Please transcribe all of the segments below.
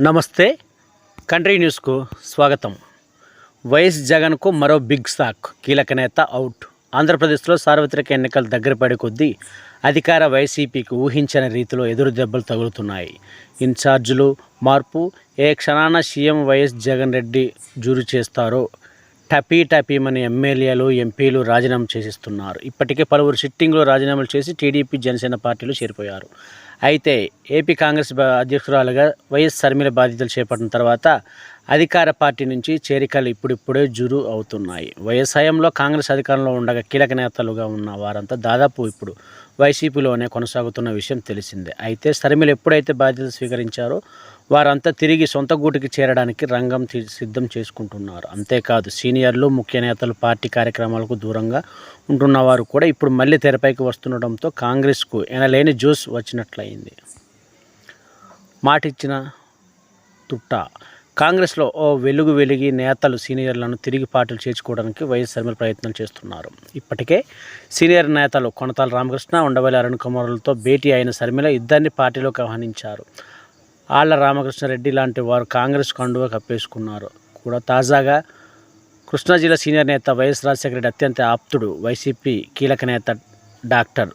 నమస్తే. కంట్రీ న్యూస్కు స్వాగతం. వైఎస్ జగన్కు మరో బిగ్ సాక్ కీలక నేత అవుట్. ఆంధ్రప్రదేశ్లో సార్వత్రిక ఎన్నికలు దగ్గర పడే కొద్దీ అధికార వైసీపీకి ఊహించని రీతిలో ఎదురు దెబ్బలు తగులుతున్నాయి. ఇన్ఛార్జీలు మార్పు ఏ క్షణాన సీఎం వైఎస్ జగన్ రెడ్డి జూరు చేస్తారో టపీ టపీ మన ఎమ్మెల్యేలు ఎంపీలు రాజీనామా చేసిస్తున్నారు. ఇప్పటికే పలువురు సిట్టింగ్లో రాజీనామాలు చేసి టీడీపీ జనసేన పార్టీలు చేరిపోయారు. అయితే ఏపీ కాంగ్రెస్ అధ్యక్షురాలుగా వైఎస్ షర్మిల బాధ్యతలు చేపట్టిన తర్వాత అధికార పార్టీ నుంచి చేరికలు ఇప్పుడిప్పుడే జురు అవుతున్నాయి. వైఎస్ హయాంలో కాంగ్రెస్ అధికారంలో ఉండగా కీలక నేతలుగా ఉన్న వారంతా దాదాపు ఇప్పుడు వైసీపీలోనే కొనసాగుతున్న విషయం తెలిసిందే. అయితే సరిమిలు ఎప్పుడైతే బాధ్యత స్వీకరించారో వారంతా తిరిగి సొంత గూటికి చేరడానికి రంగం తి- సిద్ధం చేసుకుంటున్నారు. అంతేకాదు సీనియర్లు ముఖ్య నేతలు పార్టీ కార్యక్రమాలకు దూరంగా ఉంటున్న వారు కూడా ఇప్పుడు మళ్ళీ తెరపైకి వస్తుండటంతో కాంగ్రెస్కు ఎనలేని జ్యూస్ వచ్చినట్లయింది. మాటిచ్చిన తుట్ట కాంగ్రెస్లో ఓ వెలుగు వెలిగి నేతలు సీనియర్లను తిరిగి పార్టీలు చేర్చుకోవడానికి వైఎస్ శర్మల ప్రయత్నం చేస్తున్నారు. ఇప్పటికే సీనియర్ నేతలు కొనతాల రామకృష్ణ ఉండవల్లి అరుణ్ కుమారులతో భేటీ అయిన శర్మిల ఇద్దరిని పార్టీలోకి ఆహ్వానించారు. ఆళ్ళ రామకృష్ణారెడ్డి లాంటి వారు కాంగ్రెస్ కండువ కప్పేసుకున్నారు. కూడా తాజాగా కృష్ణా జిల్లా సీనియర్ నేత వైఎస్ రాజశేఖర రెడ్డి అత్యంత ఆప్తుడు. వైసీపీ కీలక నేత డాక్టర్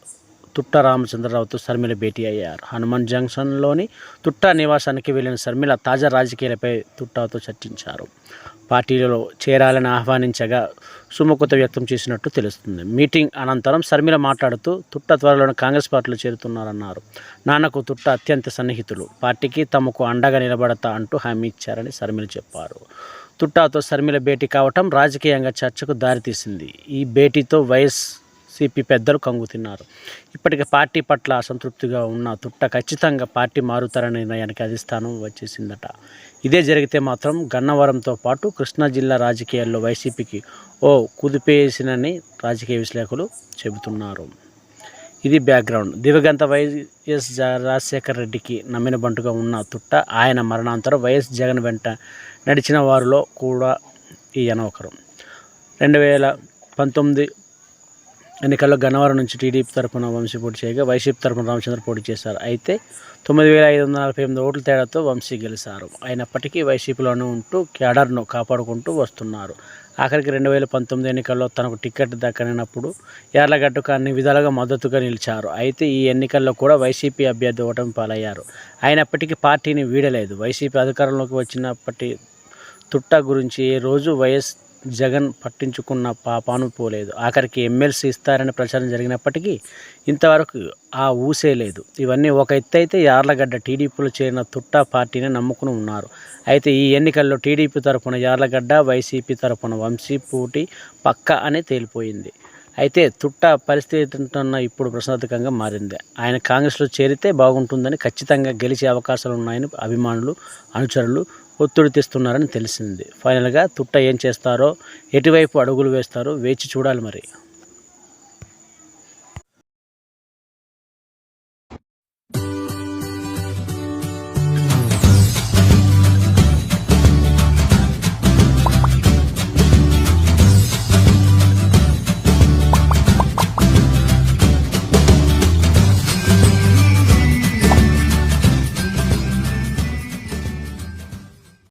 తుట్ట రామచంద్రరావుతో శర్మిల భేటీ అయ్యారు. హనుమాన్ జంక్షన్లోని తుట్ట నివాసానికి వెళ్ళిన శర్మిల తాజా రాజకీయాలపై తుట్టాతో చర్చించారు. పార్టీలో చేరాలని ఆహ్వానించగా సుముఖత వ్యక్తం చేసినట్టు తెలుస్తుంది. మీటింగ్ అనంతరం శర్మిల మాట్లాడుతూ తుట్ట త్వరలోనే కాంగ్రెస్ పార్టీలో చేరుతున్నారన్నారు. నాన్నకు తుట్ట అత్యంత సన్నిహితులు. పార్టీకి తమకు అండగా నిలబడతా అంటూ హామీ ఇచ్చారని శర్మిల చెప్పారు. తుట్టాతో శర్మిల భేటీ కావటం రాజకీయంగా చర్చకు దారితీసింది. ఈ భేటీతో వైఎస్ సిపి పెద్దలు కంగుతిన్నారు ఇప్పటికే పార్టీ పట్ల అసంతృప్తిగా ఉన్న తుట్ట ఖచ్చితంగా పార్టీ మారుతారనే నిర్ణయానికి అధిష్టానం వచ్చేసిందట. ఇదే జరిగితే మాత్రం గన్నవరంతో పాటు కృష్ణా జిల్లా రాజకీయాల్లో వైసీపీకి ఓ కుదిపేసినని రాజకీయ విశ్లేషకులు చెబుతున్నారు. ఇది బ్యాక్గ్రౌండ్. దివగంత వైఎస్ రాజశేఖర రెడ్డికి నమ్మిన బంటుగా ఉన్న తుట్ట ఆయన మరణాంతరం వైఎస్ జగన్ వెంట నడిచిన వారిలో కూడా ఈయన ఒకరు రెండు వేల పంతొమ్మిది ఎన్నికల్లో గన్నవరం నుంచి టీడీపీ తరఫున వంశీ పోటీ చేయగా వైసీపీ తరఫున రామచంద్ర పోటీ చేశారు. అయితే తొమ్మిది వేల ఐదు వందల నలభై ఎనిమిది ఓట్ల తేడాతో వంశీ గెలిచారు అయినప్పటికీ వైసీపీలోనే ఉంటూ క్యాడర్ను కాపాడుకుంటూ వస్తున్నారు. ఆఖరికి రెండు వేల పంతొమ్మిది ఎన్నికల్లో తనకు టికెట్ దక్కనప్పుడు యార్లగడ్డకు అన్ని విధాలుగా మద్దతుగా నిలిచారు. అయితే ఈ ఎన్నికల్లో కూడా వైసీపీ అభ్యర్థి ఓటమి పాలయ్యారు. అయినప్పటికీ పార్టీని వీడలేదు. వైసీపీ అధికారంలోకి వచ్చినప్పటి తుట్ట గురించి ఏ రోజు వైఎస్ జగన్ పట్టించుకున్న పాపాను పోలేదు. ఆఖరికి ఎమ్మెల్సీ ఇస్తారని ప్రచారం జరిగినప్పటికీ ఇంతవరకు ఆ ఊసే లేదు. ఇవన్నీ ఒక ఎత్తు అయితే యార్లగడ్డ టీడీపీలో చేరిన తుట్ట పార్టీని నమ్ముకుని ఉన్నారు. అయితే ఈ ఎన్నికల్లో టీడీపీ తరపున యార్లగడ్డ వైసీపీ తరపున వంశీ పోటీ పక్క అని తేలిపోయింది. అయితే తుట్ట పరిస్థితి ఇప్పుడు ప్రశ్నార్థకంగా మారింది. ఆయన కాంగ్రెస్లో చేరితే బాగుంటుందని ఖచ్చితంగా గెలిచే అవకాశాలు ఉన్నాయని అభిమానులు అనుచరులు ఒత్తిడి తెస్తున్నారని తెలిసింది. ఫైనల్గా తుట్ట ఏం చేస్తారో ఎటువైపు అడుగులు వేస్తారో వేచి చూడాలి మరి.